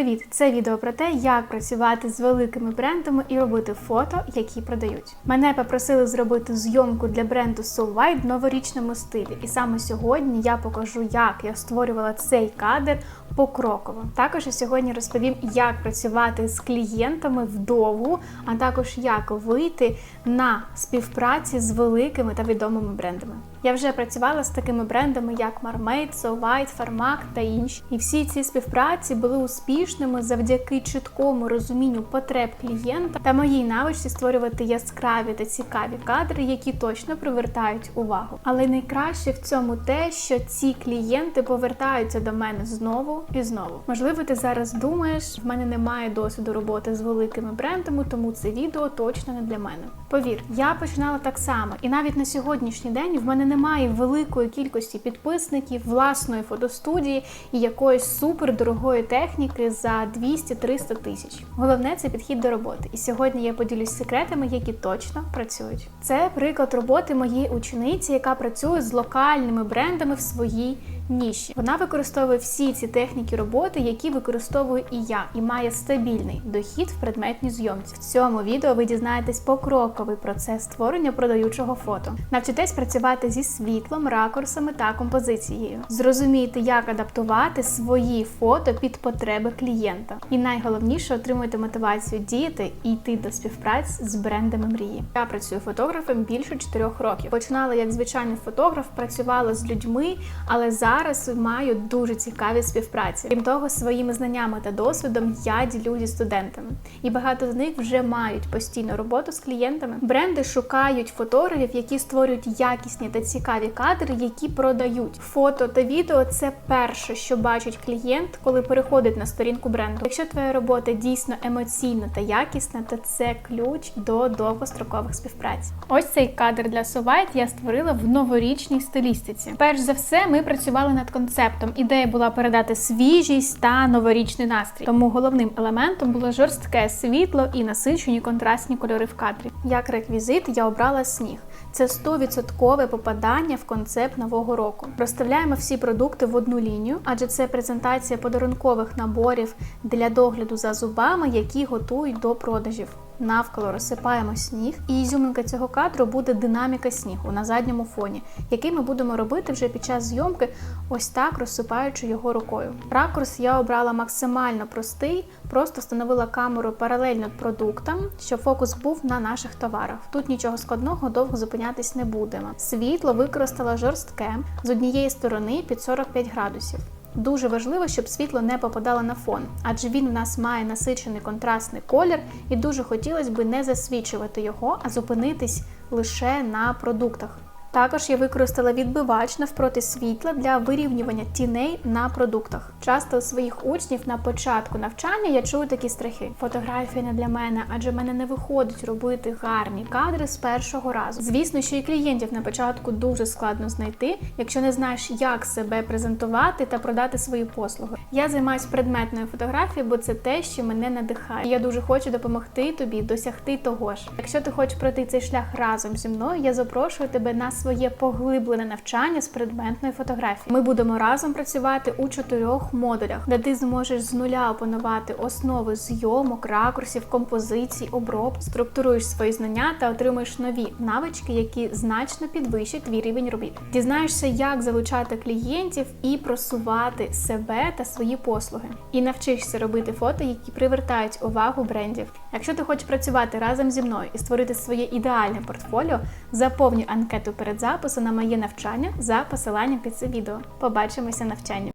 Привіт! Це відео про те, як працювати з великими брендами і робити фото, які продають. Мене попросили зробити зйомку для бренду So в новорічному стилі, і саме сьогодні я покажу, як я створювала цей кадр покроково. Також я сьогодні розповім, як працювати з клієнтами вдовгу, а також як вийти на співпраці з великими та відомими брендами. Я вже працювала з такими брендами, як Marmite, So Farmac та інші. І всі ці співпраці були успішними завдяки чіткому розумінню потреб клієнта та моїй навичці створювати яскраві та цікаві кадри, які точно привертають увагу. Але найкраще в цьому те, що ці клієнти повертаються до мене знову і знову. Можливо, ти зараз думаєш, в мене немає досвіду роботи з великими брендами, тому це відео точно не для мене. Повір, я починала так само, і навіть на сьогоднішній день в мене немає великої кількості підписників, власної фотостудії і якоїсь супердорогої техніки за 200-300 тисяч. Головне це підхід до роботи. І сьогодні я поділюсь секретами, які точно працюють. Це приклад роботи моєї учениці, яка працює з локальними брендами в своїй ніші. Вона використовує всі ці техніки роботи, які використовую і я, і має стабільний дохід в предметній зйомці. В цьому відео ви дізнаєтесь покроковий процес створення продаючого фото. Навчитесь працювати зі світлом, ракурсами та композицією. Зрозумієте, як адаптувати свої фото під потреби клієнта. І найголовніше отримуєте мотивацію діяти і йти до співпраць з брендами мрії. Я працюю фотографом більше 4 років. Починала як звичайний фотограф, працювала з людьми, але зараз маю дуже цікаві співпраці. Крім того, своїми знаннями та досвідом я ділюсь зі студентами, і багато з них вже мають постійну роботу з клієнтами. Бренди шукають фотографів, які створюють якісні та цікаві кадри, які продають. Фото та відео це перше, що бачить клієнт, коли переходить на сторінку бренду. Якщо твоя робота дійсно емоційна та якісна, то це ключ до довгострокових співпраць. Ось цей кадр для Совайт я створила в новорічній стилістиці. Перш за все, ми працювали над концептом. Ідея була передати свіжість та новорічний настрій. Тому головним елементом було жорстке світло і насичені контрастні кольори в кадрі. Як реквізит я обрала сніг. Це 100% попадання в концепт нового року. Розставляємо всі продукти в одну лінію, адже це презентація подарункових наборів для догляду за зубами, які готують до продажів. Навколо розсипаємо сніг, і ізюминка цього кадру буде динаміка снігу на задньому фоні, який ми будемо робити вже під час зйомки, ось так розсипаючи його рукою. Ракурс я обрала максимально простий, просто встановила камеру паралельно продуктам, щоб фокус був на наших товарах. Тут нічого складного довго зупинятись не будемо. Світло використала жорстке з однієї сторони під 45 градусів. Дуже важливо, щоб світло не попадало на фон, адже він у нас має насичений контрастний колір, і дуже хотілося б не засвічувати його, а зупинитись лише на продуктах. Також я використала відбивач навпроти світла для вирівнювання тіней на продуктах. Часто у своїх учнів на початку навчання я чую такі страхи. Фотографія не для мене, адже мене не виходить робити гарні кадри з першого разу. Звісно, що і клієнтів на початку дуже складно знайти, якщо не знаєш, як себе презентувати та продати свої послуги. Я займаюся предметною фотографією, бо це те, що мене надихає. Я дуже хочу допомогти тобі досягти того ж. Якщо ти хочеш пройти цей шлях разом зі мною, я запрошую тебе на своє поглиблене навчання з предметної фотографії. Ми будемо разом працювати у чотирьох модулях, де ти зможеш з нуля опанувати основи зйомок, ракурсів, композицій, оброб, структуруєш свої знання та отримуєш нові навички, які значно підвищать твій рівень робіт. Дізнаєшся, як залучати клієнтів і просувати себе та послуги. І навчишся робити фото, які привертають увагу брендів. Якщо ти хочеш працювати разом зі мною і створити своє ідеальне портфоліо, заповнюй анкету перед запису на моє навчання за посиланням під це відео. Побачимося на навчанні.